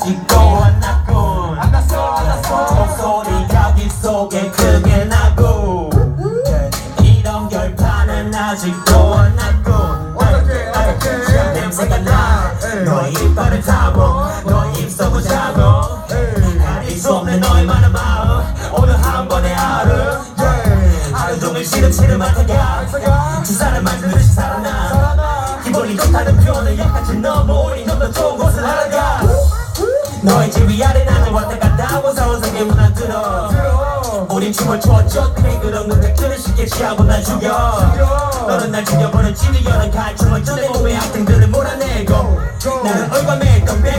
아직도 안 났군 안 났어 안 났어 목소리가 귓속에 크게 없는 너의 많은 마음 오늘 한 번의 하루. 하루 종일 시름시름 맡아가 주사를 만들듯이 살아나 기본이 좋다는 표현을 약같이 넘어 우리 좀더 좋은 곳을 알아가. 너의 집 위아래 나는 왔다 갔다 원사원상에 무너들어. 우린 춤을 췄죠. 그래 그런 것들을 쉽게 취하고 날 죽여. 너는 날 죽여버린 진리여는 갈춤을 전내 몸의 악당들을 몰아내고. 나는 얼과매 컴백으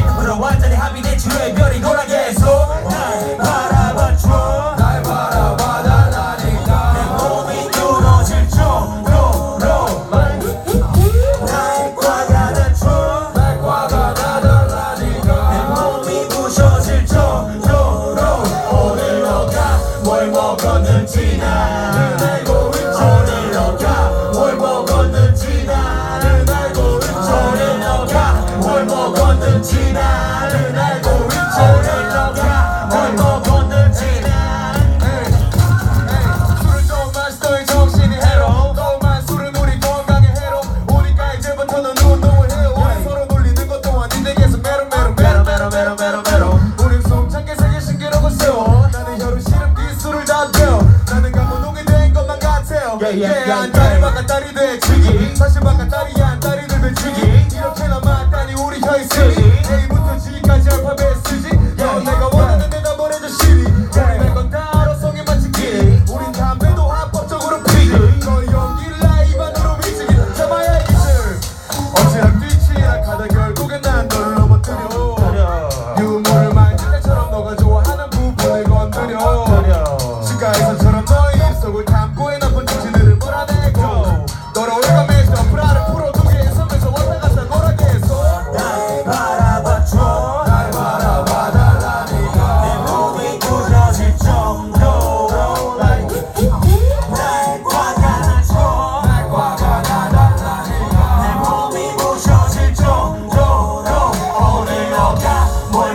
먹었는지 나는 알고 있지 오늘 너가 뭘 먹었는지 나는 술을 좀 마시더니 정신이 해로 너만 술은 우리 건강에 해로 오니까 이제부터는 운동을 해요 우리 서로 놀리는 것 또한 이제 계속 메로 메로 메로 메로 메로 메로 메로 우린 숨차게 세계 신기록을 세워 나는 혀로 시름 기술을 다 배워 나는 감독이 된 것만 같아요 Yeah, yeah, yeah, 한 딸이 yeah. 바깥다리 되치기. 사실 바깥다리 한 다리를 되치기 A부터 G까지 알파벳 쓰지. 넌 내가 원하는 데다 보내줘 시리. 우리 매건 따로성에 맞추기 우린 담배도 합법적으로 피기 너의 연기를 라이브 안으로 미치기. 잡아야 이 기술 어찌랑 뛰치락 하다 결국엔 난 너를 넘어뜨려. 유물을 만질 때처럼 너가 좋아하는 부분을 건드려. 시가에서처럼 너의 입속을 담고 해나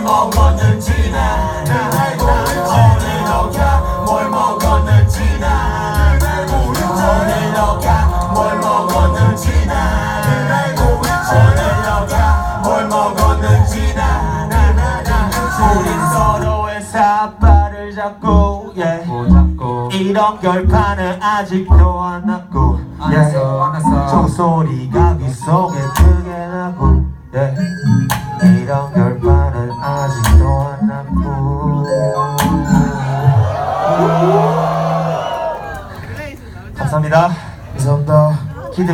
먹었는지 나는 알고 있지 오늘 너가 뭘 먹었는지 나는 알고 있지 오늘 너가 뭘 먹었는지 나는 알고 있지 오늘 너가 뭘 먹었는지 나는 알고 우린 서로의 사발을 잡고 yeah. 잡고 이런 결판은 아직도 안 났고 안 났어, 안 났어. 종소리가 귓속에 크게 나고 yeah. 감사합니다. 감사합니다